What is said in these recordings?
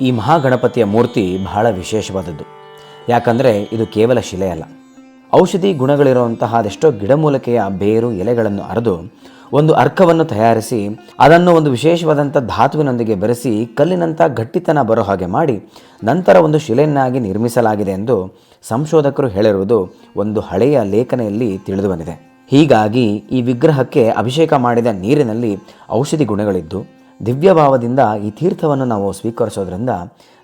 ಈ ಮಹಾಗಣಪತಿಯ ಮೂರ್ತಿ ಬಹಳ ವಿಶೇಷವಾದದ್ದು. ಯಾಕಂದರೆ ಇದು ಕೇವಲ ಶಿಲೆಯಲ್ಲ ಔಷಧಿ ಗುಣಗಳಿರುವಂತಹ ಅದೆಷ್ಟೋ ಗಿಡಮೂಲಿಕೆಯ ಬೇರು, ಎಲೆಗಳನ್ನು ಅರೆದು ಒಂದು ಅರ್ಕವನ್ನು ತಯಾರಿಸಿ ಅದನ್ನು ಒಂದು ವಿಶೇಷವಾದಂಥ ಧಾತುವಿನೊಂದಿಗೆ ಬೆರೆಸಿ ಕಲ್ಲಿನಂಥ ಗಟ್ಟಿತನ ಬರೋ ಹಾಗೆ ಮಾಡಿ ನಂತರ ಒಂದು ಶಿಲೆಯನ್ನಾಗಿ ನಿರ್ಮಿಸಲಾಗಿದೆ ಎಂದು ಸಂಶೋಧಕರು ಹೇಳಿರುವುದು ಒಂದು ಹಳೆಯ ಲೇಖನೆಯಲ್ಲಿ ತಿಳಿದು ಬಂದಿದೆ ಹೀಗಾಗಿ ಈ ವಿಗ್ರಹಕ್ಕೆ ಅಭಿಷೇಕ ಮಾಡಿದ ನೀರಿನಲ್ಲಿ ಔಷಧಿ ಗುಣಗಳಿದ್ದು ದಿವ್ಯಭಾವದಿಂದ ಈ ತೀರ್ಥವನ್ನು ನಾವು ಸ್ವೀಕರಿಸೋದ್ರಿಂದ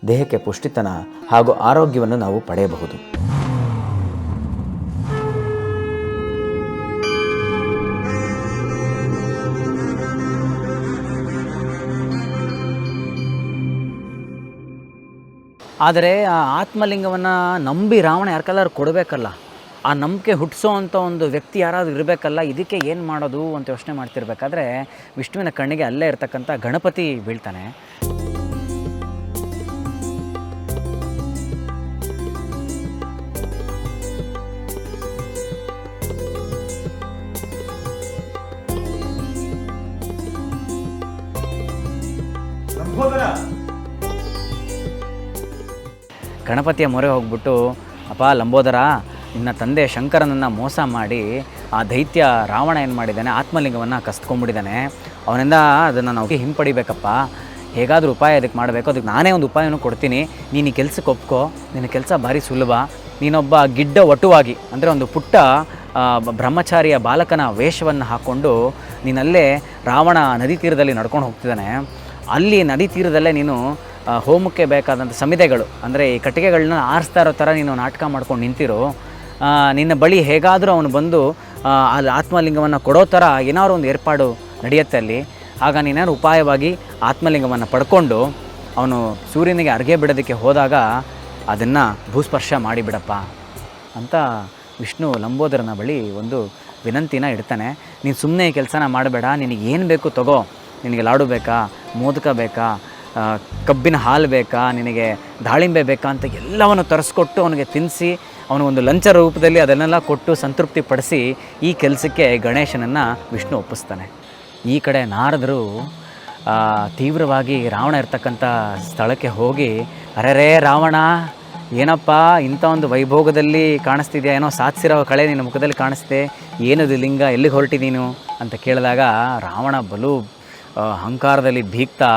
ದೇಹಕ್ಕೆ ಪುಷ್ಟಿತನ ಹಾಗೂ ಆರೋಗ್ಯವನ್ನು ನಾವು ಪಡೆಯಬಹುದು. ಆದರೆ ಆ ಆತ್ಮಲಿಂಗವನ್ನು ನಂಬಿ ರಾವಣ ಯಾರ್ಕೆಲ್ಲರೂ ಕೊಡಬೇಕಲ್ಲ? ಆ ನಂಬಿಕೆ ಹುಟ್ಟಿಸೋ ಅಂಥ ಒಂದು ವ್ಯಕ್ತಿ ಯಾರಾದರೂ ಇರಬೇಕಲ್ಲ ಇದಕ್ಕೆ ಏನು ಮಾಡೋದು ಅಂತ ಯೋಚನೆ ಮಾಡ್ತಿರ್ಬೇಕಾದ್ರೆ ವಿಷ್ಣುವಿನ ಕಣ್ಣಿಗೆ ಅಲ್ಲೇ ಇರತಕ್ಕಂಥ ಗಣಪತಿ ಬೀಳ್ತಾನೆ. ಗಣಪತಿಯ ಮೊರೆ ಹೋಗ್ಬಿಟ್ಟು ಅಪ್ಪ ಲಂಬೋದರ ನಿನ್ನ ತಂದೆ ಶಂಕರನನ್ನು ಮೋಸ ಮಾಡಿ ಆ ದೈತ್ಯ ರಾವಣ ಏನು ಮಾಡಿದ್ದಾನೆ, ಆತ್ಮಲಿಂಗವನ್ನು ಕಸ್ತ್ಕೊಂಡ್ಬಿಟ್ಟಿದ್ದಾನೆ. ಅವನಿಂದ ಅದನ್ನು ನಾವು ಹಿಂಪಡಿಬೇಕಪ್ಪ? ಹೇಗಾದರೂ ಉಪಾಯ ಅದಕ್ಕೆ ಮಾಡಬೇಕು. ಅದಕ್ಕೆ ನಾನೇ ಒಂದು ಉಪಾಯವನ್ನು ಕೊಡ್ತೀನಿ. ನೀನು ಈ ಕೆಲಸಕ್ಕೆ ಒಪ್ಕೋ. ನಿನ್ನ ಕೆಲಸ ಭಾರಿ ಸುಲಭ. ನೀನೊಬ್ಬ ಗಿಡ್ಡ ಒಟುವಾಗಿ, ಅಂದರೆ ಒಂದು ಪುಟ್ಟ ಬ್ರಹ್ಮಚಾರಿಯ ಬಾಲಕನ ವೇಷವನ್ನು ಹಾಕ್ಕೊಂಡು ನೀನಲ್ಲೇ ರಾವಣ ನದಿ ತೀರದಲ್ಲಿ ನಡ್ಕೊಂಡು ಹೋಗ್ತಿದ್ದಾನೆ. ಅಲ್ಲಿ ನದಿ ತೀರದಲ್ಲೇ ನೀನು ಹೋಮಕ್ಕೆ ಬೇಕಾದಂಥ ಸಮಿತೆಗಳು ಅಂದರೆ ಈ ಕಟ್ಟಿಗೆಗಳನ್ನ ಆರಿಸ್ತಾ ಇರೋ ಥರ ನೀನು ನಾಟಕ ಮಾಡ್ಕೊಂಡು ನಿಂತಿರು. ನಿನ್ನ ಬಳಿ ಹೇಗಾದರೂ ಅವನು ಬಂದು ಅಲ್ಲಿ ಆತ್ಮಲಿಂಗವನ್ನು ಕೊಡೋ ಥರ ಏನಾದ್ರು ಒಂದು ಏರ್ಪಾಡು ನಡೆಯುತ್ತೆ ಅಲ್ಲಿ. ಆಗ ನೀನೇನು ಉಪಾಯವಾಗಿ ಆತ್ಮಲಿಂಗವನ್ನು ಪಡ್ಕೊಂಡು ಅವನು ಸೂರ್ಯನಿಗೆ ಅರ್ಗೆ ಬಿಡೋದಕ್ಕೆ ಹೋದಾಗ ಅದನ್ನು ಭೂಸ್ಪರ್ಶ ಮಾಡಿಬಿಡಪ್ಪ ಅಂತ ವಿಷ್ಣು ಲಂಬೋದರನ ಬಳಿ ಒಂದು ವಿನಂತಿನ ಇಡ್ತಾನೆ. ನೀನು ಸುಮ್ಮನೆ ಈ ಕೆಲಸನ ಮಾಡಬೇಡ, ನಿನಗೆ ಏನು ಬೇಕು ತಗೋ. ನಿನಗೆ ಲಾಡು ಬೇಕಾ, ಮೋದಕ ಬೇಕಾ ಕಬ್ಬಿನ ಹಾಲು ಬೇಕಾ, ನಿನಗೆ ದಾಳಿಂಬೆ ಬೇಕಾ ಅಂತ ಎಲ್ಲವನ್ನು ತರಿಸ್ಕೊಟ್ಟು ಅವನಿಗೆ ತಿನ್ನಿಸಿ ಅವನು ಒಂದು ಲಂಚ ರೂಪದಲ್ಲಿ ಅದನ್ನೆಲ್ಲ ಕೊಟ್ಟು ಸಂತೃಪ್ತಿ ಪಡಿಸಿ ಈ ಕೆಲಸಕ್ಕೆ ಗಣೇಶನನ್ನು ವಿಷ್ಣು ಒಪ್ಪಿಸ್ತಾನೆ. ಈ ಕಡೆ ನಾರದರು ತೀವ್ರವಾಗಿ ರಾವಣ ಇರ್ತಕ್ಕಂಥ ಸ್ಥಳಕ್ಕೆ ಹೋಗಿ, ಅರೆರೇ ರಾವಣ, ಏನಪ್ಪ ಇಂಥ ಒಂದು ವೈಭೋಗದಲ್ಲಿ ಕಾಣಿಸ್ತಿದೆಯಾ? ಏನೋ ಸಾಧಿಸಿರೋ ಕಳೆ ನಿನ್ನ ಮುಖದಲ್ಲಿ ಕಾಣಿಸ್ತೆ ಏನದು ಲಿಂಗ? ಎಲ್ಲಿಗೆ ಹೊರಟಿದ್ದೀನು ಅಂತ ಕೇಳಿದಾಗ ರಾವಣ ಬಲು ಅಹಂಕಾರದಲ್ಲಿ ಭೀಗ್ತಾ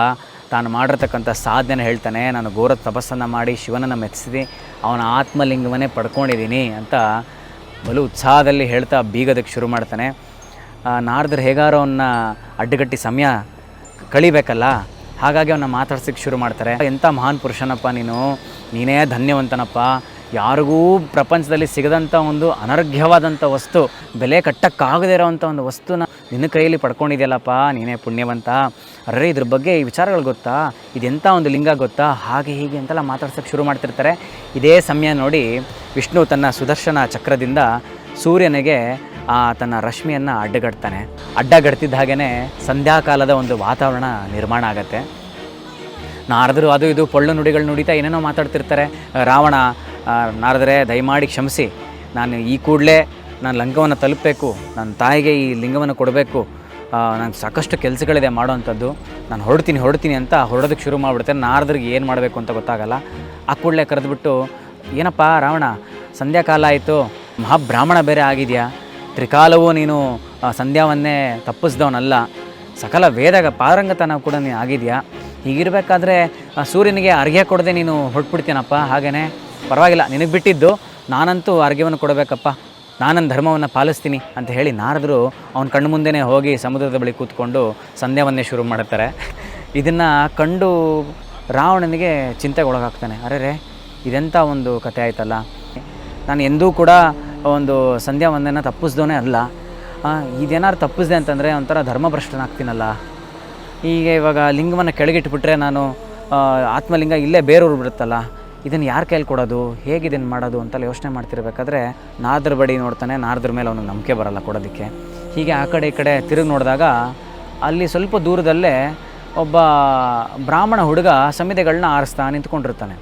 ತಾನು ಮಾಡಿರ್ತಕ್ಕಂಥ ಸಾಧನೆ ಹೇಳ್ತಾನೆ, ನಾನು ಘೋರ ತಪಸ್ಸನ್ನು ಮಾಡಿ ಶಿವನನ್ನು ಮೆಚ್ಚಿಸಿ ಅವನ ಆತ್ಮಲಿಂಗವನ್ನೇ ಪಡ್ಕೊಂಡಿದ್ದೀನಿ ಅಂತ ಬಲು ಉತ್ಸಾಹದಲ್ಲಿ ಹೇಳ್ತಾ ಬೀಗದಕ್ಕೆ ಶುರು ಮಾಡ್ತಾನೆ. ನಾರ್ದರ್ ಹೇಗಾರೋ ಅವನ್ನ ಅಡ್ಡಗಟ್ಟಿ ಸಮಯ ಕಳಿಬೇಕಲ್ಲ? ಹಾಗಾಗಿ ಅವನ್ನ ಮಾತಾಡ್ಸಕ್ಕೆ ಶುರು ಮಾಡ್ತಾರೆ. ಎಂಥ ಮಹಾನ್ ಪುರುಷನಪ್ಪ ನೀನು, ನೀನೇ ಧನ್ಯವಂತನಪ್ಪ. ಯಾರಿಗೂ ಪ್ರಪಂಚದಲ್ಲಿ ಸಿಗದಂಥ ಒಂದು ಅನರ್ಘ್ಯವಾದಂಥ ವಸ್ತು, ಬೆಲೆ ಕಟ್ಟಕ್ಕಾಗದೇ ಇರೋವಂಥ ಒಂದು ವಸ್ತುನ ನಿನ್ನ ಕೈಯಲ್ಲಿ ಪಡ್ಕೊಂಡಿದೆಯಲ್ಲಪ್ಪ, ನೀನೇ ಪುಣ್ಯವಂತ. ಅರ್ರೆ ಇದ್ರ ಬಗ್ಗೆ ಈ ವಿಚಾರಗಳು ಗೊತ್ತಾ? ಇದೆಂಥ ಒಂದು ಲಿಂಗ ಗೊತ್ತಾ? ಹಾಗೆ ಹೀಗೆ ಅಂತೆಲ್ಲ ಮಾತಾಡ್ಸೋಕ್ಕೆ ಶುರು ಮಾಡ್ತಿರ್ತಾರೆ. ಇದೇ ಸಮಯ ನೋಡಿ ವಿಷ್ಣು ತನ್ನ ಸುದರ್ಶನ ಚಕ್ರದಿಂದ ಸೂರ್ಯನಿಗೆ, ಆ, ತನ್ನ ರಶ್ಮಿಯನ್ನು ಅಡ್ಡಗಡ್ತಾನೆ ಅಡ್ಡಗಡ್ತಿದ್ದ ಹಾಗೆಯೇ ಸಂಧ್ಯಾಕಾಲದ ಒಂದು ವಾತಾವರಣ ನಿರ್ಮಾಣ ಆಗತ್ತೆ. ನಾರದರು ಅದು ಇದು ಪೊಳ್ಳು ನುಡಿಗಳು ನುಡಿತಾ ಏನೇನೋ ಮಾತಾಡ್ತಿರ್ತಾರೆ. ರಾವಣ ನಾರದರೆ, ದಯಮಾಡಿ ಕ್ಷಮಿಸಿ. ನಾನು ಈ ಕೂಡಲೇ ನಾನು ಲಂಗವನ್ನು ತಲುಪಬೇಕು, ನನ್ನ ತಾಯಿಗೆ ಈ ಲಿಂಗವನ್ನು ಕೊಡಬೇಕು ನಂಗೆ ಸಾಕಷ್ಟು ಕೆಲಸಗಳಿದೆ ಮಾಡೋವಂಥದ್ದು. ನಾನು ಹೊರಡ್ತೀನಿ ಹೊರಡ್ತೀನಿ ಅಂತ ಹೊರಡೋದಕ್ಕೆ ಶುರು ಮಾಡಿಬಿಡ್ತೇನೆ. ನಾರದ್ರಿಗೆ ಏನು ಮಾಡಬೇಕು ಅಂತ ಗೊತ್ತಾಗಲ್ಲ. ಆ ಕೂಡಲೇ ಕರೆದ್ಬಿಟ್ಟು, ಏನಪ್ಪ ರಾವಣ, ಸಂಧ್ಯಾಕಾಲ ಆಯಿತು. ಮಹಾಬ್ರಾಹ್ಮಣ ಬೇರೆ ಆಗಿದೆಯಾ? ತ್ರಿಕಾಲವೂ ನೀನು ಸಂಧ್ಯಾವನ್ನೇ ತಪ್ಪಿಸ್ದವನಲ್ಲ. ಸಕಲ ವೇದ ಪಾರಂಗತನ ಕೂಡ ನೀನು ಆಗಿದೆಯಾ? ಹೀಗಿರಬೇಕಾದ್ರೆ ಸೂರ್ಯನಿಗೆ ಅರ್ಘ್ಯ ಕೊಡದೆ ನೀನು ಹೊರಟ್ಬಿಡ್ತೀನಪ್ಪ. ಹಾಗೆಯೇ ಪರವಾಗಿಲ್ಲ, ನಿನಗೆ ಬಿಟ್ಟಿದ್ದು. ನಾನಂತೂ ಅರ್ಘ್ಯವನ್ನು ಕೊಡಬೇಕಪ್ಪ. ನಾನು ನನ್ನ ಧರ್ಮವನ್ನು ಪಾಲಿಸ್ತೀನಿ ಅಂತ ಹೇಳಿ ನಾರದರು ಅವನ ಕಣ್ಣು ಮುಂದೆನೇ ಹೋಗಿ ಸಮುದ್ರದ ಬಳಿ ಕೂತ್ಕೊಂಡು ಸಂಧ್ಯಾವನ್ನೇ ಶುರು ಮಾಡುತ್ತಾರೆ ಇದನ್ನು ಕಂಡು ರಾವಣನಿಗೆ ಚಿಂತೆಗೆ ಒಳಗಾಗ್ತಾನೆ ಅರೆ ರೇ ಇದೆಂಥ ಒಂದು ಕತೆ ಆಯ್ತಲ್ಲ? ನಾನು ಎಂದೂ ಕೂಡ ಒಂದು ಸಂಧ್ಯಾ ವಂದನ ತಪ್ಪಿಸ್ದೋನೇ ಅಲ್ಲ. ಇದೇನಾದ್ರು ತಪ್ಪಿಸ್ದೆ ಅಂತಂದರೆ ಒಂಥರ ಧರ್ಮಭ್ರಷ್ಟನಾಗ್ತೀನಲ್ಲ. ಈಗ ಇವಾಗ ಲಿಂಗವನ್ನು ಕೆಳಗಿಟ್ಬಿಟ್ರೆ ನಾನು ಆತ್ಮಲಿಂಗ ಇಲ್ಲೇ ಬೇರೂರು ಬಿಡುತ್ತಲ್ಲ. ಇದನ್ನು ಯಾರ ಕೈಲಿ ಕೊಡೋದು? ಹೇಗೆ ಇದನ್ನು ಮಾಡೋದು ಅಂತೆಲ್ಲ ಯೋಚನೆ ಮಾಡ್ತಿರ್ಬೇಕಾದ್ರೆ ನಾದ್ರ ಬಡಿ ನೋಡ್ತಾನೆ, ನಾರದ್ರ ಮೇಲೆ ಅವನಿಗೆ ನಂಬಿಕೆ ಬರಲ್ಲ ಕೊಡೋದಕ್ಕೆ. ಹೀಗೆ ಆ ಕಡೆ ಈ ಕಡೆ ತಿರುಗಿ ನೋಡಿದಾಗ ಅಲ್ಲಿ ಸ್ವಲ್ಪ ದೂರದಲ್ಲೇ ಒಬ್ಬ ಬ್ರಾಹ್ಮಣ ಹುಡುಗ ಸಮಿತೆಗಳನ್ನ ಆರಿಸ್ತಾ ನಿಂತ್ಕೊಂಡಿರ್ತಾನೆ.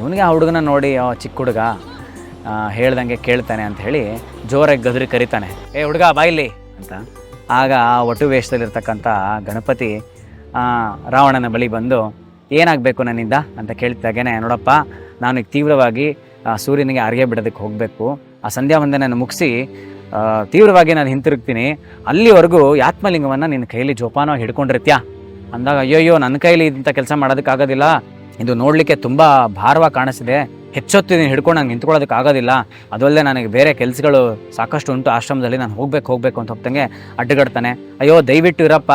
ಇವನಿಗೆ ಆ ಹುಡುಗನ ನೋಡಿ ಚಿಕ್ಕ ಹುಡುಗ ಹೇಳ್ದಂಗೆ ಕೇಳ್ತಾನೆ ಅಂತ ಹೇಳಿ ಜೋರಾಗಿ ಗದರಿ ಕರಿತಾನೆ. ಏ ಹುಡುಗ ಬಾಯಿಲಿ ಅಂತ. ಆಗ ಆ ಒಟು ವೇಷದಲ್ಲಿರ್ತಕ್ಕಂಥ ಗಣಪತಿ ರಾವಣನ ಬಳಿ ಬಂದು ಏನಾಗಬೇಕು ನನ್ನಿಂದ? ಅಂತ ಕೇಳ್ತಾಗೇನೆ ನೋಡಪ್ಪ ನಾನು ಈಗ ತೀವ್ರವಾಗಿ ಆ, ಸೂರ್ಯನಿಗೆ ಅರ್ಗೆ ಬಿಡೋದಕ್ಕೆ ಹೋಗಬೇಕು. ಆ ಸಂಧ್ಯಾ ವಂದನೆಯನ್ನು ಮುಗಿಸಿ ತೀವ್ರವಾಗಿ ನಾನು ಹಿಂತಿರುಗ್ತೀನಿ. ಅಲ್ಲಿವರೆಗೂ ಆತ್ಮಲಿಂಗವನ್ನು ನಿನ್ನ ಕೈಲಿ ಜೋಪಾನವಾಗಿ ಹಿಡ್ಕೊಂಡಿರ್ತ್ಯಾ? ಅಂದಾಗ ಅಯ್ಯಯ್ಯೋ ನನ್ನ ಕೈಲಿ ಇಂಥ ಕೆಲಸ ಮಾಡೋದಕ್ಕಾಗೋದಿಲ್ಲ ಇದು ನೋಡಲಿಕ್ಕೆ ತುಂಬ ಭಾರವಾಗಿ ಕಾಣಿಸ್ತಿದೆ. ಹೆಚ್ಚೊತ್ತು ನೀನು ಹಿಡ್ಕೊಂಡು ನಂಗೆ ನಿಂತ್ಕೊಳ್ಳೋದಕ್ಕೆ ಆಗೋದಿಲ್ಲ. ಅದಲ್ಲದೆ ನನಗೆ ಬೇರೆ ಕೆಲಸಗಳು ಸಾಕಷ್ಟು ಉಂಟು. ಆಶ್ರಮದಲ್ಲಿ ನಾನು ಹೋಗ್ಬೇಕು ಹೋಗ್ಬೇಕು ಅಂತ ಹೋಗ್ತಂಗೆ ಅಡ್ಡಗಡ್ತಾನೆ ಅಯ್ಯೋ, ದಯವಿಟ್ಟು ಇರಪ್ಪ.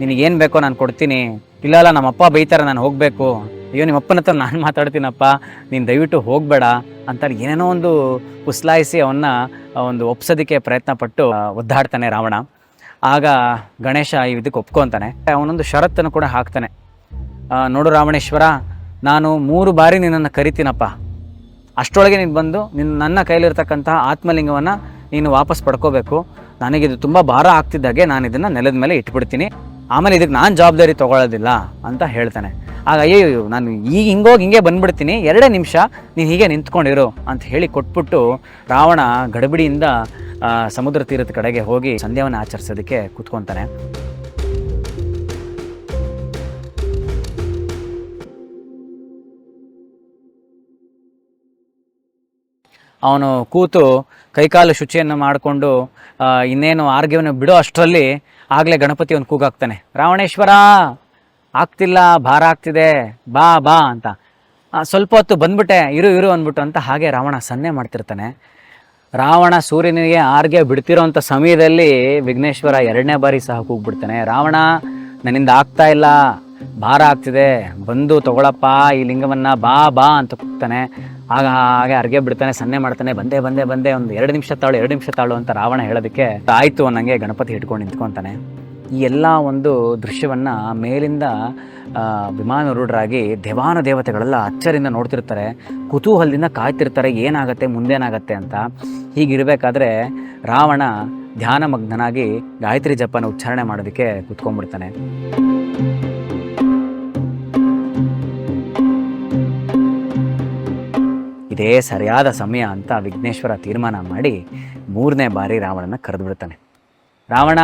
ನಿನಗೇನು ಬೇಕೋ ನಾನು ಕೊಡ್ತೀನಿ. ಇಲ್ಲ ಅಲ್ಲ ನಮ್ಮಪ್ಪ ಬೈತಾರೆ ನಾನು ಹೋಗಬೇಕು. ಅಯ್ಯೋ ನಿಮ್ಮ ಅಪ್ಪನ ಹತ್ರ ನಾನು ಮಾತಾಡ್ತೀನಪ್ಪ. ನೀನು ದಯವಿಟ್ಟು ಹೋಗಬೇಡ ಅಂತ ಏನೇನೋ ಒಂದು ಉಸ್ಲಾಯಿಸಿ ಅವನ್ನ ಒಂದು ಒಪ್ಸೋದಕ್ಕೆ ಪ್ರಯತ್ನ ಪಟ್ಟು ಒದ್ದಾಡ್ತಾನೆ ರಾವಣ. ಆಗ ಗಣೇಶ ಇದಕ್ಕೆ ಒಪ್ಕೊತಾನೆ. ಅವನೊಂದು ಷರತ್ತನ್ನು ಕೂಡ ಹಾಕ್ತಾನೆ. ನೋಡು ರಾವಣೇಶ್ವರ ನಾನು ಮೂರು ಬಾರಿ ನಿನ್ನನ್ನು ಕರಿತೀನಪ್ಪ. ಅಷ್ಟೊಳಗೆ ನೀನು ಬಂದು ನಿನ್ನ ನನ್ನ ಕೈಲಿರ್ತಕ್ಕಂತಹ ಆತ್ಮಲಿಂಗವನ್ನು ನೀನು ವಾಪಸ್ ಪಡ್ಕೋಬೇಕು. ನನಗಿದು ತುಂಬ ಭಾರ ಆಗ್ತಿದ್ದಾಗೆ ನಾನು ಇದನ್ನು ನೆಲದ ಮೇಲೆ ಇಟ್ಬಿಡ್ತೀನಿ. ಆಮೇಲೆ ಇದಕ್ಕೆ ನಾನು ಜವಾಬ್ದಾರಿ ತಗೊಳ್ಳೋದಿಲ್ಲ ಅಂತ ಹೇಳ್ತಾನೆ. ಆಗ ಅಯ್ಯೋ ನಾನು ಈಗ ಹಿಂಗೋಗಿ ಹಿಂಗೆ ಬಂದ್ಬಿಡ್ತೀನಿ. ಎರಡೇ ನಿಮಿಷ ನೀನು ಹೀಗೆ ನಿಂತ್ಕೊಂಡಿರು ಅಂತ ಹೇಳಿ ಕೊಟ್ಬಿಟ್ಟು ರಾವಣ ಗಡಬಿಡಿಯಿಂದ ಸಮುದ್ರ ತೀರದ ಕಡೆಗೆ ಹೋಗಿ ಸಂಧ್ಯಾವನ್ನು ಆಚರಿಸೋದಕ್ಕೆ ಕೂತ್ಕೊತಾನೆ. ಅವನು ಕೂತು ಕೈಕಾಲು ಶುಚಿಯನ್ನು ಮಾಡಿಕೊಂಡು ಇನ್ನೇನು ಆರ್ಗ್ಯವನ್ನು ಬಿಡೋ ಅಷ್ಟರಲ್ಲಿ ಆಗಲೇ ಗಣಪತಿ ಒಂದು ಕೂಗಾಗ್ತಾನೆ ರಾವಣೇಶ್ವರ, ಆಗ್ತಿಲ್ಲ, ಭಾರ ಆಗ್ತಿದೆ, ಬಾ ಬಾ ಅಂತ. ಸ್ವಲ್ಪ ಹೊತ್ತು ಬಂದ್ಬಿಟ್ಟೆ, ಇರು ಇರು ಅಂದ್ಬಿಟ್ಟು ಅಂತ ಹಾಗೆ ರಾವಣ ಸನ್ನೆ ಮಾಡ್ತಿರ್ತಾನೆ. ರಾವಣ ಸೂರ್ಯನಿಗೆ ಆರ್ಗೆ ಬಿಡ್ತಿರೋಂಥ ಸಮಯದಲ್ಲಿ ವಿಘ್ನೇಶ್ವರ ಎರಡನೇ ಬಾರಿ ಸಹ ಕೂಗ್ಬಿಡ್ತಾನೆ. ರಾವಣ, ನನ್ನಿಂದ ಆಗ್ತಾ ಇಲ್ಲ, ಭಾರ ಆಗ್ತಿದೆ, ಬಂದು ತಗೊಳಪ್ಪ, ಈ ಲಿಂಗವನ್ನು ಬಾ ಬಾ ಅಂತ ಕೂಗ್ತಾನೆ. ಆಗ ಹಾಗೆ ಅರ್ಗೆ ಬಿಡ್ತಾನೆ, ಸನ್ನೆ ಮಾಡ್ತಾನೆ, ಬಂದೆ ಬಂದೆ ಬಂದೆ, ಒಂದು ಎರಡು ನಿಮಿಷ ತಾಳು, ಎರಡು ನಿಮಿಷ ತಾಳು ಅಂತ ರಾವಣ ಹೇಳೋದಕ್ಕೆ ಆಯಿತು ಅನ್ನಂಗೆ ಗಣಪತಿ ಹಿಡ್ಕೊಂಡು ನಿಂತ್ಕೊತಾನೆ. ಈ ಎಲ್ಲ ಒಂದು ದೃಶ್ಯವನ್ನ ಮೇಲಿಂದ ವಿಮಾನ ವಿಮಾನರೂಢರಾಗಿ ದೇವಾನ ದೇವತೆಗಳೆಲ್ಲ ಅಚ್ಚರಿಂದ ನೋಡ್ತಿರ್ತಾರೆ. ಕುತೂಹಲದಿಂದ ಕಾಯ್ತಿರ್ತಾರೆ, ಏನಾಗತ್ತೆ, ಮುಂದೇನಾಗತ್ತೆ ಅಂತ. ಹೀಗಿರಬೇಕಾದ್ರೆ ರಾವಣ ಧ್ಯಾನಮಗ್ನಾಗಿ ಗಾಯತ್ರಿ ಜಪನ ಉಚ್ಚಾರಣೆ ಮಾಡೋದಕ್ಕೆ ಕುತ್ಕೊಂಡ್ಬಿಡ್ತಾನೆ. ಇದೇ ಸರಿಯಾದ ಸಮಯ ಅಂತ ವಿಘ್ನೇಶ್ವರ ತೀರ್ಮಾನ ಮಾಡಿ ಮೂರನೇ ಬಾರಿ ರಾವಣನ ಕರೆದುಬಿಡ್ತಾನೆ. ರಾವಣ,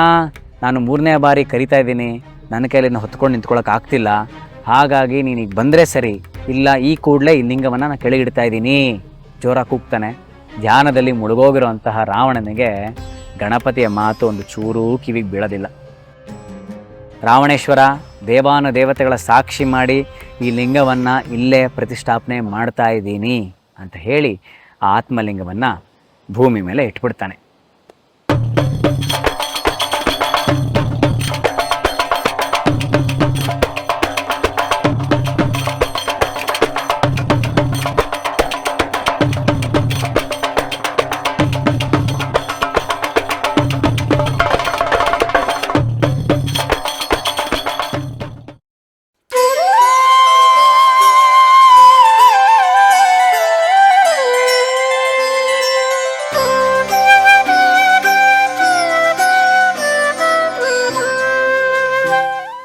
ನಾನು ಮೂರನೇ ಬಾರಿ ಕರಿತಾ ಇದ್ದೀನಿ. ನನ್ನ ಕೈಲಿನ ಹೊತ್ಕೊಂಡು ನಿಂತ್ಕೊಳ್ಳೋಕೆ ಆಗ್ತಿಲ್ಲ. ಹಾಗಾಗಿ ನೀನು ಈಗ ಬಂದರೆ ಸರಿ. ಇಲ್ಲ, ಈ ಕೂಡಲೇ ಈ ಲಿಂಗವನ್ನು ನಾನು ಕೆಳಗಿಡ್ತಾ ಇದ್ದೀನಿ. ಜೋರಾಗಿ ಕೂಗ್ತಾನೆ. ಧ್ಯಾನದಲ್ಲಿ ಮುಳುಗೋಗಿರುವಂತಹ ರಾವಣನಿಗೆ ಗಣಪತಿಯ ಮಾತು ಒಂದು ಚೂರೂ ಕಿವಿಗೆ ಬೀಳೋದಿಲ್ಲ. ರಾವಣೇಶ್ವರ, ದೇವಾನು ದೇವತೆಗಳ ಸಾಕ್ಷಿ ಮಾಡಿ ಈ ಲಿಂಗವನ್ನು ಇಲ್ಲೇ ಪ್ರತಿಷ್ಠಾಪನೆ ಮಾಡ್ತಾ ಇದ್ದೀನಿ. ಅಂತ ಹೇಳಿ ಆ ಆತ್ಮಲಿಂಗವನ್ನು ಭೂಮಿ ಮೇಲೆ ಇಟ್ಬಿಡ್ತಾನೆ.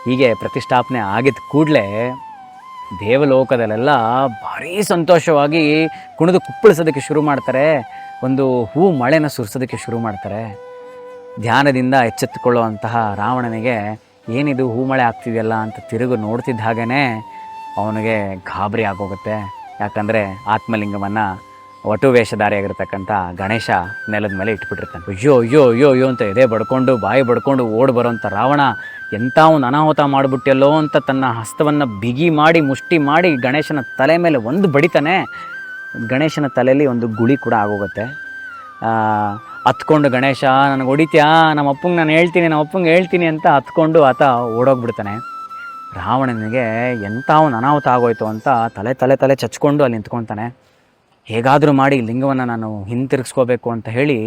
ಹೀಗೆ ಪ್ರತಿಷ್ಠಾಪನೆ ಆಗಿದ ಕೂಡಲೇ ದೇವಲೋಕದಲ್ಲೆಲ್ಲ ಭಾರೀ ಸಂತೋಷವಾಗಿ ಕುಣಿದು ಕುಪ್ಪಳಿಸೋದಕ್ಕೆ ಶುರು ಮಾಡ್ತಾರೆ. ಒಂದು ಹೂ ಮಳೆನ ಸುರಿಸೋದಕ್ಕೆ ಶುರು ಮಾಡ್ತಾರೆ. ಧ್ಯಾನದಿಂದ ಎಚ್ಚೆತ್ತುಕೊಳ್ಳುವಂತಹ ರಾವಣನಿಗೆ, ಏನಿದು ಹೂ ಮಳೆ ಆಗ್ತಿದೆಯಲ್ಲ ಅಂತ ತಿರುಗು ನೋಡ್ತಿದ್ದ ಹಾಗೇ ಅವನಿಗೆ ಗಾಬರಿ ಆಗೋಗುತ್ತೆ. ಯಾಕಂದರೆ ಆತ್ಮಲಿಂಗವನ್ನು ವಟು ವೇಷಧಾರಿಯಾಗಿರ್ತಕ್ಕಂಥ ಗಣೇಶ ನೆಲದ ಮೇಲೆ ಇಟ್ಬಿಟ್ಟಿರ್ತಾನೆ. ಅಯ್ಯೋ ಅಯ್ಯೋ ಅಯ್ಯೋ ಅಯ್ಯೋ ಅಂತ ಎದೆ ಬಡ್ಕೊಂಡು, ಬಾಯಿ ಬಡ್ಕೊಂಡು ಓಡ್ ಬರೋಂಥ ರಾವಣ ಎಂಥ ಒಂದು ಅನಾಹುತ ಮಾಡಿಬಿಟ್ಟೆಲ್ಲೋ ಅಂತ ತನ್ನ ಹಸ್ತವನ್ನು ಬಿಗಿ ಮಾಡಿ, ಮುಷ್ಟಿ ಮಾಡಿ ಗಣೇಶನ ತಲೆ ಮೇಲೆ ಒಂದು ಬಡಿತಾನೆ, ಗಣೇಶನ ತಲೆಯಲ್ಲಿ ಒಂದು ಗುಳಿ ಕೂಡ ಆಗೋಗುತ್ತೆ. ಹತ್ಕೊಂಡು ಗಣೇಶ, ನನಗೆ ಹೊಡಿತೀಯಾ? ನಮ್ಮ ಅಪ್ಪಂಗೆ ನಾನು ಹೇಳ್ತೀನಿ, ನಮ್ಮ ಅಪ್ಪಂಗೆ ಹೇಳ್ತೀನಿ ಅಂತ ಹತ್ಕೊಂಡು ಆತ ಓಡೋಗ್ಬಿಡ್ತಾನೆ. ರಾವಣನಿಗೆ ಎಂಥ ಒಂದು ಅನಾಹುತ ಆಗೋಯ್ತು ಅಂತ ತಲೆ ತಲೆ ತಲೆ ಚಚ್ಕೊಂಡು ಅಲ್ಲಿ ನಿಂತ್ಕೊತಾನೆ ಹೇಗಾದರೂ ಮಾಡಿ ಲಿಂಗವನ್ನು ನಾನು ಹಿಂತಿರುಗಿಸ್ಕೋಬೇಕು ಅಂತ ಹೇಳಿ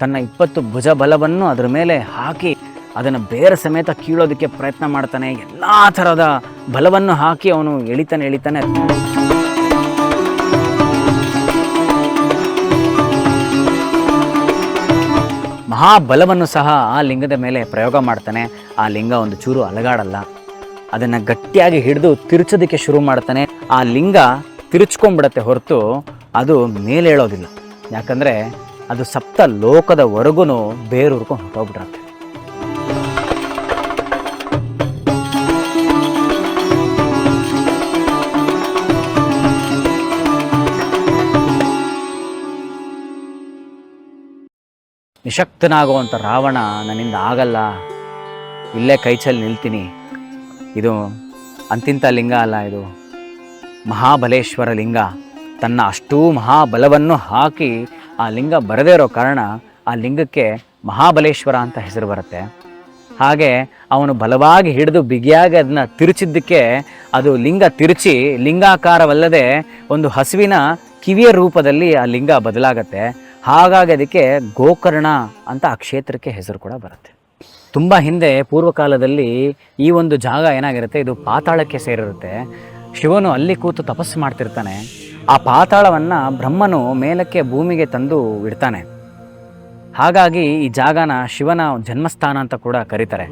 ತನ್ನ ಇಪ್ಪತ್ತು ಭುಜ ಬಲವನ್ನು ಅದರ ಮೇಲೆ ಹಾಕಿ ಅದನ್ನು ಬೇರೆ ಸಮೇತ ಕೀಳೋದಕ್ಕೆ ಪ್ರಯತ್ನ ಮಾಡ್ತಾನೆ. ಎಲ್ಲ ಥರದ ಬಲವನ್ನು ಹಾಕಿ ಅವನು ಎಳಿತಾನೆ ಎಳಿತಾನೆ. ಮಹಾಬಲವನ್ನು ಸಹ ಆ ಲಿಂಗದ ಮೇಲೆ ಪ್ರಯೋಗ ಮಾಡ್ತಾನೆ. ಆ ಲಿಂಗ ಒಂದು ಚೂರು ಅಲಗಾಡಲ್ಲ. ಅದನ್ನು ಗಟ್ಟಿಯಾಗಿ ಹಿಡಿದು ತಿರುಚೋದಕ್ಕೆ ಶುರು ಮಾಡ್ತಾನೆ. ಆ ಲಿಂಗ ತಿರುಚ್ಕೊಂಡ್ಬಿಡತ್ತೆ ಹೊರತು ಅದು ಮೇಲೇಳೋದಿಲ್ಲ ಯಾಕಂದರೆ ಅದು ಸಪ್ತ ಲೋಕದವರೆಗೂ ಬೇರು ಹುರ್ಕೊಂಡು ಹೊಟ್ಟೋಗ್ಬಿಟ್ರಂತೆ ನಿಶಕ್ತನಾಗುವಂಥ ರಾವಣ ನನ್ನಿಂದ ಆಗಲ್ಲ. ಇಲ್ಲೇ ಕೈಚಲ್ಲಿ ನಿಲ್ತೀನಿ. ಇದು ಅಂತಿಂತ ಲಿಂಗ ಅಲ್ಲ ಇದು. ಮಹಾಬಲೇಶ್ವರ ಲಿಂಗ. ತನ್ನ ಅಷ್ಟೂ ಮಹಾಬಲವನ್ನು ಹಾಕಿ ಆ ಲಿಂಗ ಬರದೇ ಇರೋ ಕಾರಣ ಆ ಲಿಂಗಕ್ಕೆ ಮಹಾಬಲೇಶ್ವರ ಅಂತ ಹೆಸರು ಬರುತ್ತೆ. ಹಾಗೆ ಅವನು ಬಲವಾಗಿ ಹಿಡಿದು ಬಿಗಿಯಾಗಿ ಅದನ್ನ ತಿರುಚಿದ್ದಕ್ಕೆ ಅದು ಲಿಂಗ ತಿರುಚಿ ಲಿಂಗಾಕಾರವಲ್ಲದೆ ಒಂದು ಹಸುವಿನ ಕಿವಿಯ ರೂಪದಲ್ಲಿ ಆ ಲಿಂಗ ಬದಲಾಗತ್ತೆ. ಹಾಗಾಗಿ ಅದಕ್ಕೆ ಗೋಕರ್ಣ ಅಂತ ಆ ಕ್ಷೇತ್ರಕ್ಕೆ ಹೆಸರು ಕೂಡ ಬರುತ್ತೆ. ತುಂಬ ಹಿಂದೆ ಪೂರ್ವಕಾಲದಲ್ಲಿ ಈ ಒಂದು ಜಾಗ ಏನಾಗಿರುತ್ತೆ, ಇದು ಪಾತಾಳಕ್ಕೆ ಸೇರಿರುತ್ತೆ. ಶಿವನು ಅಲ್ಲಿ ಕೂತು ತಪಸ್ಸು ಮಾಡ್ತಿರ್ತಾನೆ. ಆ ಪಾತಾಳವನ್ನು ಬ್ರಹ್ಮನು ಮೇಲಕ್ಕೆ ಭೂಮಿಗೆ ತಂದು ಇಡ್ತಾನೆ. ಹಾಗಾಗಿ ಈ ಜಾಗನ ಶಿವನ ಜನ್ಮಸ್ಥಾನ ಅಂತ ಕೂಡ ಕರೀತಾರೆ.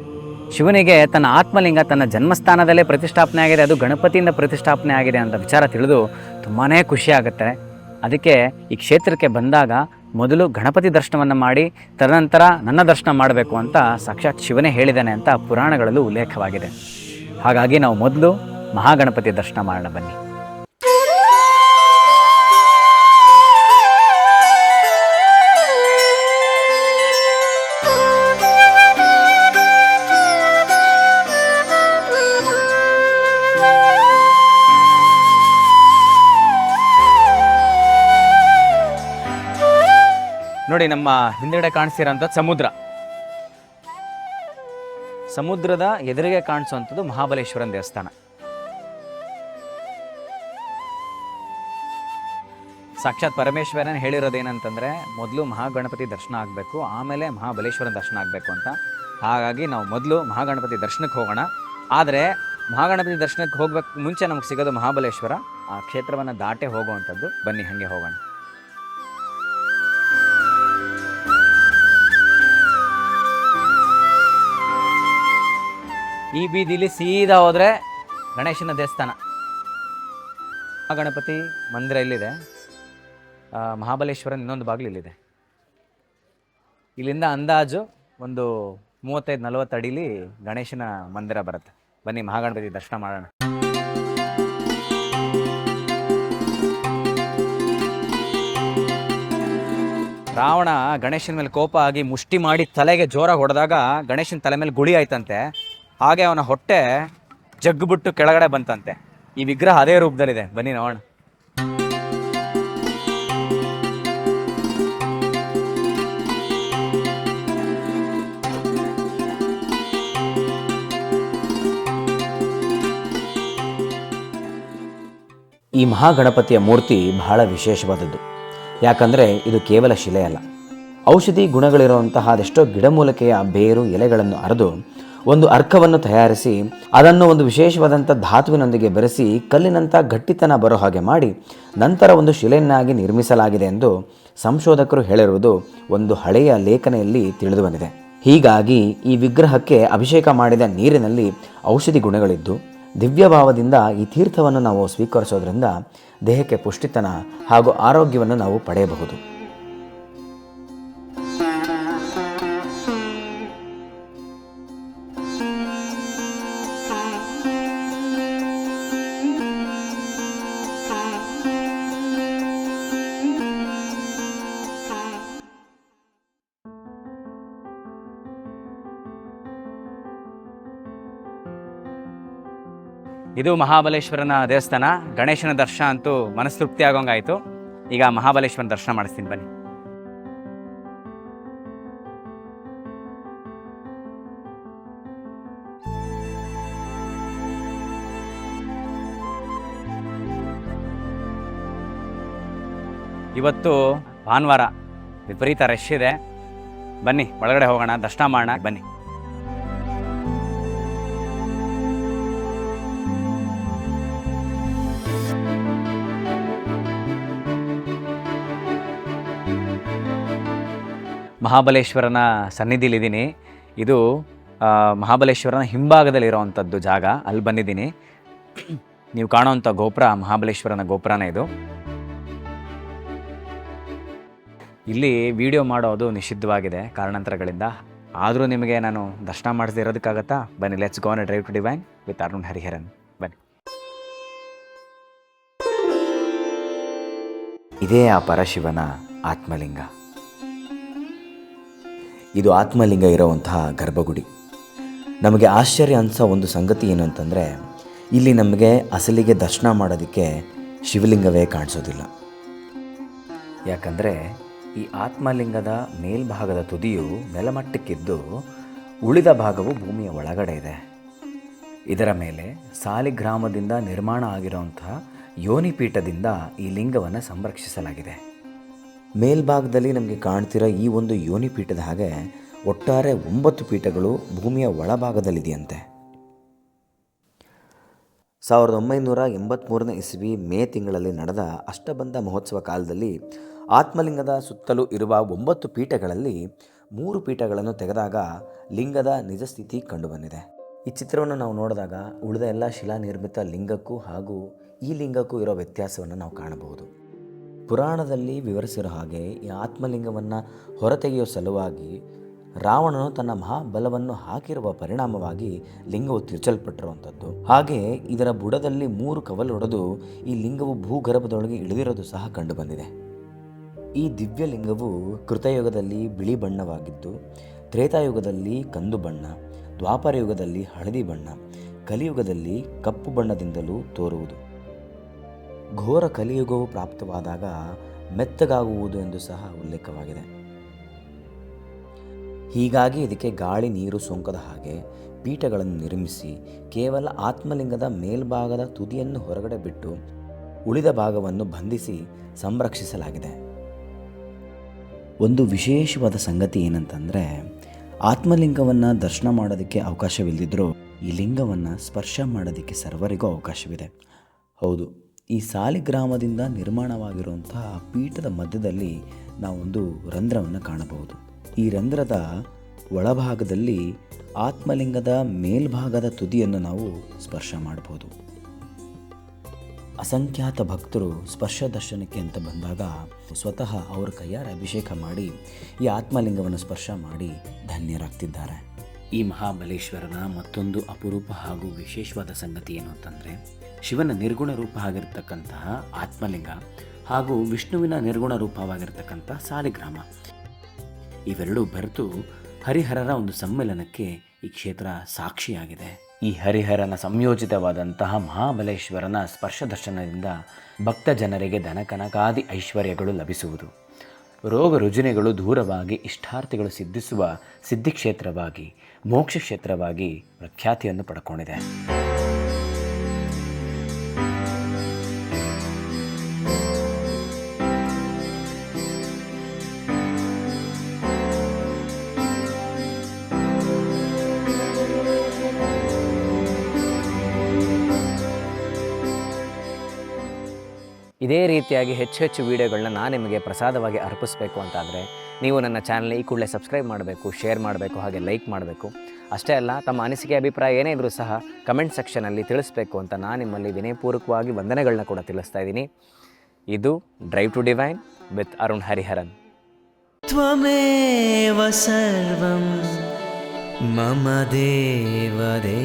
ಶಿವನಿಗೆ ತನ್ನ ಆತ್ಮಲಿಂಗ ತನ್ನ ಜನ್ಮಸ್ಥಾನದಲ್ಲೇ ಪ್ರತಿಷ್ಠಾಪನೆ ಆಗಿದೆ, ಅದು ಗಣಪತಿಯಿಂದ ಪ್ರತಿಷ್ಠಾಪನೆ ಆಗಿದೆ ಅಂತ ವಿಚಾರ ತಿಳಿದು ತುಂಬಾ ಖುಷಿಯಾಗುತ್ತೆ ಅದಕ್ಕೆ ಈ ಕ್ಷೇತ್ರಕ್ಕೆ ಬಂದಾಗ ಮೊದಲು ಗಣಪತಿ ದರ್ಶನವನ್ನು ಮಾಡಿ, ತದನಂತರ ನನ್ನ ದರ್ಶನ ಮಾಡಬೇಕು ಅಂತ ಸಾಕ್ಷಾತ್ ಶಿವನೇ ಹೇಳಿದ್ದಾನೆ ಅಂತ ಪುರಾಣಗಳಲ್ಲೂ ಉಲ್ಲೇಖವಾಗಿದೆ. ಹಾಗಾಗಿ ನಾವು ಮೊದಲು ಮಹಾಗಣಪತಿ ದರ್ಶನ ಮಾಡೋಣ ಬನ್ನಿ. ನೋಡಿ, ನಮ್ಮ ಹಿಂದ್ಗಡೆ ಕಾಣಿಸ್ತಿರೋಂಥದ್ದು ಸಮುದ್ರ. ಸಮುದ್ರದ ಎದುರಿಗೆ ಕಾಣಿಸುವಂಥದ್ದು ಮಹಾಬಲೇಶ್ವರನ ದೇವಸ್ಥಾನ. ಸಾಕ್ಷಾತ್ ಪರಮೇಶ್ವರನ್ ಹೇಳಿರೋದೇನಂತಂದ್ರೆ, ಮೊದಲು ಮಹಾಗಣಪತಿ ದರ್ಶನ ಆಗಬೇಕು, ಆಮೇಲೆ ಮಹಾಬಲೇಶ್ವರನ ದರ್ಶನ ಆಗಬೇಕು ಅಂತ. ಹಾಗಾಗಿ ನಾವು ಮೊದಲು ಮಹಾಗಣಪತಿ ದರ್ಶನಕ್ಕೆ ಹೋಗೋಣ. ಆದರೆ, ಮಹಾಗಣಪತಿ ದರ್ಶನಕ್ಕೆ ಹೋಗ್ಬೇಕು, ಮುಂಚೆ ನಮಗೆ ಸಿಗೋದು ಮಹಾಬಲೇಶ್ವರ. ಆ ಕ್ಷೇತ್ರವನ್ನು ದಾಟೆ ಹೋಗುವಂಥದ್ದು. ಬನ್ನಿ, ಹಾಗೆ ಹೋಗೋಣ. ಈ ಬೀದಿಲಿ ಸೀದಾ ಹೋದರೆ ಗಣೇಶನ ದೇವಸ್ಥಾನ. ಗಣಪತಿ ಮಂದಿರ ಇಲ್ಲಿದೆ ಮಹಾಬಲೇಶ್ವರನ ಇನ್ನೊಂದು ಬಾಗಿಲು ಇಲ್ಲಿದೆ. ಇಲ್ಲಿಂದ ಅಂದಾಜು ಒಂದು ಮೂವತ್ತೈದು ನಲವತ್ತು ಅಡಿಲಿ ಗಣೇಶನ ಮಂದಿರ ಬರುತ್ತೆ. ಬನ್ನಿ ಮಹಾಗಣಪತಿ ದರ್ಶನ ಮಾಡೋಣ. ರಾವಣ ಗಣೇಶನ ಮೇಲೆ ಕೋಪ ಆಗಿ ಮುಷ್ಟಿ ಮಾಡಿ ತಲೆಗೆ ಜೋರಾಗಿ ಹೊಡೆದಾಗ ಗಣೇಶನ ತಲೆ ಮೇಲೆ ಗುಳಿ ಆಯ್ತಂತೆ. ಹಾಗೆ ಅವನ ಹೊಟ್ಟೆ ಜಗ್ಗುಬಿಟ್ಟು ಕೆಳಗಡೆ ಬಂತಂತೆ. ಈ ವಿಗ್ರಹ ಅದೇ ರೂಪದಲ್ಲಿದೆ. ಬನ್ನಿ ನೋಡೋಣ. ಈ ಮಹಾಗಣಪತಿಯ ಮೂರ್ತಿ ಬಹಳ ವಿಶೇಷವಾದದ್ದು. ಯಾಕಂದರೆ ಇದು ಕೇವಲ ಶಿಲೆ ಅಲ್ಲ ಔಷಧಿ ಗುಣಗಳಿರುವಂತಹ ಅದೆಷ್ಟೋ ಗಿಡಮೂಲಿಕೆಯ ಬೇರು ಎಲೆಗಳನ್ನು ಅರೆದು ಒಂದು ಅರ್ಕವನ್ನು ತಯಾರಿಸಿ ಅದನ್ನು ಒಂದು ವಿಶೇಷವಾದಂಥ ಧಾತುವಿನೊಂದಿಗೆ ಬೆರೆಸಿ ಕಲ್ಲಿನಂಥ ಗಟ್ಟಿತನ ಬರೋ ಹಾಗೆ ಮಾಡಿ ನಂತರ ಒಂದು ಶಿಲೆಯನ್ನಾಗಿ ನಿರ್ಮಿಸಲಾಗಿದೆ ಎಂದು ಸಂಶೋಧಕರು ಹೇಳಿರುವುದು ಒಂದು ಹಳೆಯ ಲೇಖನೆಯಲ್ಲಿ ತಿಳಿದು ಬಂದಿದೆ ಹೀಗಾಗಿ ಈ ವಿಗ್ರಹಕ್ಕೆ ಅಭಿಷೇಕ ಮಾಡಿದ ನೀರಿನಲ್ಲಿ ಔಷಧಿ ಗುಣಗಳಿದ್ದು, ದಿವ್ಯಭಾವದಿಂದ ಈ ತೀರ್ಥವನ್ನು ನಾವು ಸ್ವೀಕರಿಸೋದ್ರಿಂದ ದೇಹಕ್ಕೆ ಪುಷ್ಟಿತನ ಹಾಗೂ ಆರೋಗ್ಯವನ್ನು ನಾವು ಪಡೆಯಬಹುದು. ಇದು ಮಹಾಬಲೇಶ್ವರನ ದೇವಸ್ಥಾನ. ಗಣೇಶನ ದರ್ಶನ ಅಂತೂ ಮನಸ್ತೃಪ್ತಿ ಆಗೋಂಗಾಯ್ತು. ಈಗ ಮಹಾಬಲೇಶ್ವರನ ದರ್ಶನ ಮಾಡಿಸ್ತೀನಿ, ಬನ್ನಿ. ಇವತ್ತು ಭಾನುವಾರ ವಿಪರೀತ ರಶ್ ಇದೆ. ಬನ್ನಿ, ಒಳಗಡೆ ಹೋಗೋಣ, ದರ್ಶನ ಮಾಡೋಣ, ಬನ್ನಿ. ಮಹಾಬಲೇಶ್ವರನ ಸನ್ನಿಧಿಲಿದ್ದೀನಿ. ಇದು ಮಹಾಬಲೇಶ್ವರನ ಹಿಂಭಾಗದಲ್ಲಿರೋವಂಥದ್ದು ಜಾಗ. ಅಲ್ಲಿ ಬಂದಿದ್ದೀನಿ. ನೀವು ಕಾಣೋವಂಥ ಗೋಪುರ ಮಹಾಬಲೇಶ್ವರನ ಗೋಪುರನೇ ಇದು. ಇಲ್ಲಿ ವಿಡಿಯೋ ಮಾಡೋದು ನಿಷಿದ್ಧವಾಗಿದೆ ಕಾರಣಾಂತರಗಳಿಂದ. ಆದರೂ ನಿಮಗೆ ನಾನು ದರ್ಶನ ಮಾಡಿಸದೇ ಇರೋದಕ್ಕಾಗತ್ತಾ? ಬನ್ನಿ let's go on drive to divine with Arun Hariharan ಬನ್ನಿ. ಇದೇ ಆ ಪರಶಿವನ ಆತ್ಮಲಿಂಗ. ಇದು ಆತ್ಮಲಿಂಗ ಇರುವಂತಹ ಗರ್ಭಗುಡಿ. ನಮಗೆ ಆಶ್ಚರ್ಯ ಅನಿಸೋ ಒಂದು ಸಂಗತಿ ಏನು ಅಂತಂದರೆ, ಇಲ್ಲಿ ನಮಗೆ ಅಸಲಿಗೆ ದರ್ಶನ ಮಾಡೋದಕ್ಕೆ ಶಿವಲಿಂಗವೇ ಕಾಣಿಸೋದಿಲ್ಲ. ಯಾಕಂದರೆ, ಈ ಆತ್ಮಲಿಂಗದ ಮೇಲ್ಭಾಗದ ತುದಿಯು ನೆಲಮಟ್ಟಕ್ಕಿದ್ದು ಉಳಿದ ಭಾಗವು ಭೂಮಿಯ ಒಳಗಡೆ ಇದೆ. ಇದರ ಮೇಲೆ ಸಾಲಿಗ್ರಾಮದಿಂದ ನಿರ್ಮಾಣ ಆಗಿರುವಂತಹ ಯೋನಿಪೀಠದಿಂದ ಈ ಲಿಂಗವನ್ನು ಸಂರಕ್ಷಿಸಲಾಗಿದೆ. ಮೇಲ್ಭಾಗದಲ್ಲಿ ನಮಗೆ ಕಾಣ್ತಿರೋ ಈ ಒಂದು ಯೋನಿ ಪೀಠದ ಹಾಗೆ ಒಟ್ಟಾರೆ ಒಂಬತ್ತು ಪೀಠಗಳು ಭೂಮಿಯ ಒಳಭಾಗದಲ್ಲಿದೆಯಂತೆ. ಸಾವಿರದ ಒಂಬೈನೂರ ಎಂಬತ್ತ್ಮೂರನೇ ಇಸ್ವಿ ಮೇ ತಿಂಗಳಲ್ಲಿ ನಡೆದ ಅಷ್ಟಬಂಧ ಮಹೋತ್ಸವ ಕಾಲದಲ್ಲಿ ಆತ್ಮಲಿಂಗದ ಸುತ್ತಲೂ ಇರುವ ಒಂಬತ್ತು ಪೀಠಗಳಲ್ಲಿ ಮೂರು ಪೀಠಗಳನ್ನು ತೆಗೆದಾಗ ಲಿಂಗದ ನಿಜ ಸ್ಥಿತಿ ಕಂಡುಬಂದಿದೆ. ಈ ಚಿತ್ರವನ್ನು ನಾವು ನೋಡಿದಾಗ ಉಳಿದ ಎಲ್ಲ ಶಿಲಾನಿರ್ಮಿತ ಲಿಂಗಕ್ಕೂ ಹಾಗೂ ಈ ಲಿಂಗಕ್ಕೂ ಇರೋ ವ್ಯತ್ಯಾಸವನ್ನು ನಾವು ಕಾಣಬಹುದು. ಪುರಾಣದಲ್ಲಿ ವಿವರಿಸಿರೋ ಹಾಗೆ ಈ ಆತ್ಮಲಿಂಗವನ್ನು ಹೊರತೆಗೆಯುವ ಸಲುವಾಗಿ ರಾವಣನು ತನ್ನ ಮಹಾಬಲವನ್ನು ಹಾಕಿರುವ ಪರಿಣಾಮವಾಗಿ ಲಿಂಗವು ತಿರುಚಲ್ಪಟ್ಟಿರುವಂಥದ್ದು. ಹಾಗೆ ಇದರ ಬುಡದಲ್ಲಿ ಮೂರು ಕವಲು ಹೊಡೆದು ಈ ಲಿಂಗವು ಭೂಗರ್ಭದೊಳಗೆ ಇಳಿದಿರೋದು ಸಹ ಕಂಡುಬಂದಿದೆ. ಈ ದಿವ್ಯ ಲಿಂಗವು ಕೃತಯುಗದಲ್ಲಿ ಬಿಳಿ ಬಣ್ಣವಾಗಿದ್ದು, ತ್ರೇತಾಯುಗದಲ್ಲಿ ಕಂದು ಬಣ್ಣ, ದ್ವಾಪರಯುಗದಲ್ಲಿ ಹಳದಿ ಬಣ್ಣ, ಕಲಿಯುಗದಲ್ಲಿ ಕಪ್ಪು ಬಣ್ಣದಿಂದಲೂ ತೋರುವುದು. ಘೋರ ಕಲಿಯುಗವು ಪ್ರಾಪ್ತವಾದಾಗ ಮೆತ್ತಗಾಗುವುದು ಎಂದು ಸಹ ಉಲ್ಲೇಖವಾಗಿದೆ. ಹೀಗಾಗಿ ಇದಕ್ಕೆ ಗಾಳಿ, ನೀರು, ಸೋಂಕದ ಹಾಗೆ ಪೀಠಗಳನ್ನು ನಿರ್ಮಿಸಿ ಕೇವಲ ಆತ್ಮಲಿಂಗದ ಮೇಲ್ಭಾಗದ ತುದಿಯನ್ನು ಹೊರಗಡೆ ಬಿಟ್ಟು ಉಳಿದ ಭಾಗವನ್ನು ಬಂಧಿಸಿ ಸಂರಕ್ಷಿಸಲಾಗಿದೆ. ಒಂದು ವಿಶೇಷವಾದ ಸಂಗತಿ ಏನಂತಂದರೆ, ಆತ್ಮಲಿಂಗವನ್ನು ದರ್ಶನ ಮಾಡೋದಕ್ಕೆ ಅವಕಾಶವಿಲ್ಲದಿದ್ದರೂ ಈ ಲಿಂಗವನ್ನು ಸ್ಪರ್ಶ ಮಾಡೋದಕ್ಕೆ ಸರ್ವರಿಗೂ ಅವಕಾಶವಿದೆ. ಹೌದು. ಈ ಸಾಲಿಗ್ರಾಮದಿಂದ ನಿರ್ಮಾಣವಾಗಿರುವಂತಹ ಪೀಠದ ಮಧ್ಯದಲ್ಲಿ ನಾವೊಂದು ರಂಧ್ರವನ್ನು ಕಾಣಬಹುದು. ಈ ರಂಧ್ರದ ಒಳಭಾಗದಲ್ಲಿ ಆತ್ಮಲಿಂಗದ ಮೇಲ್ಭಾಗದ ತುದಿಯನ್ನು ನಾವು ಸ್ಪರ್ಶ ಮಾಡಬಹುದು. ಅಸಂಖ್ಯಾತ ಭಕ್ತರು ಸ್ಪರ್ಶ ದರ್ಶನಕ್ಕೆ ಅಂತ ಬಂದಾಗ ಸ್ವತಃ ಅವರ ಕೈಯಾರ ಅಭಿಷೇಕ ಮಾಡಿ ಈ ಆತ್ಮಲಿಂಗವನ್ನು ಸ್ಪರ್ಶ ಮಾಡಿ ಧನ್ಯರಾಗ್ತಿದ್ದಾರೆ. ಈ ಮಹಾಬಲೇಶ್ವರನ ಮತ್ತೊಂದು ಅಪರೂಪ ಹಾಗೂ ವಿಶೇಷವಾದ ಸಂಗತಿ ಏನು ಅಂತಂದರೆ ಶಿವನ ನಿರ್ಗುಣ ರೂಪ ಆಗಿರ್ತಕ್ಕಂತಹ ಆತ್ಮಲಿಂಗ ಹಾಗೂ ವಿಷ್ಣುವಿನ ನಿರ್ಗುಣ ರೂಪವಾಗಿರ್ತಕ್ಕಂಥ ಸಾಲಿಗ್ರಾಮ. ಇವೆರಡೂ ಬೆರೆತು ಹರಿಹರರ ಒಂದು ಸಮ್ಮಿಲನಕ್ಕೆ ಈ ಕ್ಷೇತ್ರ ಸಾಕ್ಷಿಯಾಗಿದೆ. ಈ ಹರಿಹರನ ಸಂಯೋಜಿತವಾದಂತಹ ಮಹಾಬಲೇಶ್ವರನ ಸ್ಪರ್ಶ ದರ್ಶನದಿಂದ ಭಕ್ತ ಜನರಿಗೆ ಧನಕನಕಾದಿ ಐಶ್ವರ್ಯಗಳು ಲಭಿಸುವುದು. ರೋಗ ರುಜಿನಗಳು ದೂರವಾಗಿ ಇಷ್ಟಾರ್ಥಿಗಳು ಸಿದ್ಧಿಸುವ ಸಿದ್ಧಿಕ್ಷೇತ್ರವಾಗಿ ಮೋಕ್ಷ ಕ್ಷೇತ್ರವಾಗಿ ಪ್ರಖ್ಯಾತಿಯನ್ನು ಪಡ್ಕೊಂಡಿದೆ. ರೀತಿಯಾಗಿ ಹೆಚ್ಚು ಹೆಚ್ಚು ವೀಡಿಯೋಗಳನ್ನ ನಾನು ನಿಮಗೆ ಪ್ರಸಾದವಾಗಿ ಅರ್ಪಿಸಬೇಕು ಅಂತಾದರೆ ನೀವು ನನ್ನ ಚಾನಲ್ ಈ ಕೂಡಲೇ ಸಬ್ಸ್ಕ್ರೈಬ್ ಮಾಡಬೇಕು, ಶೇರ್ ಮಾಡಬೇಕು, ಹಾಗೆ ಲೈಕ್ ಮಾಡಬೇಕು. ಅಷ್ಟೇ ಅಲ್ಲ, ತಮ್ಮ ಅನಿಸಿಕೆ, ಅಭಿಪ್ರಾಯ ಏನೇ ಇದ್ದರೂ ಸಹ ಕಮೆಂಟ್ ಸೆಕ್ಷನಲ್ಲಿ ತಿಳಿಸಬೇಕು ಅಂತ ನಾನು ನಿಮ್ಮಲ್ಲಿ ವಿನಯಪೂರ್ವಕವಾಗಿ ವಂದನೆಗಳನ್ನ ಕೂಡ ತಿಳಿಸ್ತಾ ಇದ್ದೀನಿ. ಇದು drive to divine with Arun Hariharan ತ್ವಮೇವ ಸರ್ವಂ ಮಮ ದೇವದೇ